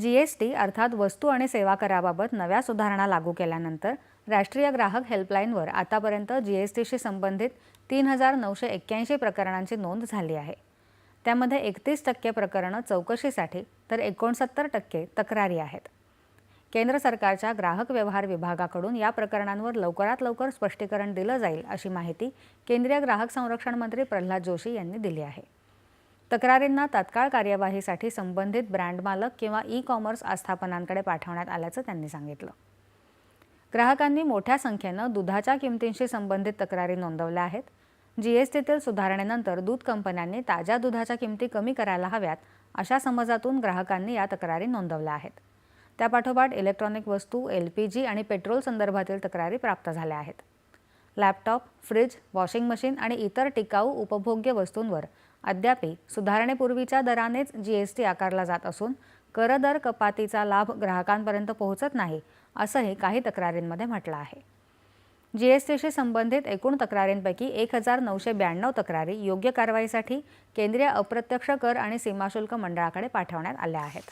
G S T अर्थात वस्तू आणि सेवा कराबाबत नव्या सुधारणा लागू केल्यानंतर राष्ट्रीय ग्राहक हेल्पलाईनवर आतापर्यंत जी एस टीशी संबंधित तीन हजार नऊशे एक्क्याऐंशी प्रकरणांची नोंद झाली आहे. त्यामध्ये एकतीस टक्के प्रकरणं चौकशीसाठी तर एकोणसत्तर टक्के तक्रारी आहेत. केंद्र सरकारच्या ग्राहक व्यवहार विभागाकडून या प्रकरणांवर लवकरात लवकर स्पष्टीकरण दिलं जाईल अशी माहिती केंद्रीय ग्राहक संरक्षण मंत्री प्रल्हाद जोशी यांनी दिली आहे. तक्रारींना तात्काळ कार्यवाहीसाठी संबंधित ब्रँड मालक किंवा ई कॉमर्स आस्थापनांकडे पाठवण्यात आल्याचं त्यांनी सांगितलं. ग्राहकांनी मोठ्या संख्येनं दुधाच्या किमतींशी संबंधित तक्रारी नोंदवल्या आहेत. जी एस टीतील सुधारणेनंतर दूध कंपन्यांनी ताज्या दुधाच्या किमती कमी करायला हव्यात अशा समजातून ग्राहकांनी या तक्रारी नोंदवल्या आहेत. त्यापाठोपाठ इलेक्ट्रॉनिक वस्तू एल पी जी आणि पेट्रोल संदर्भातील तक्रारी प्राप्त झाल्या आहेत. लॅपटॉप फ्रिज वॉशिंग मशीन आणि इतर टिकाऊ उपभोग्य वस्तूंवर. अद्यापही सुधारणेपूर्वीच्या दरानेच जी एस टी आकारला जात असून कर दर कपातीचा लाभ ग्राहकांपर्यंत पोहोचत नाही असंही काही तक्रारींमध्ये म्हटलं आहे. जी एस टीशी संबंधित एकूण तक्रारींपैकी एक हजार नऊशे ब्याण्णव तक्रारी योग्य कारवाईसाठी केंद्रीय अप्रत्यक्ष कर आणि सीमाशुल्क मंडळाकडे पाठवण्यात आल्या आहेत.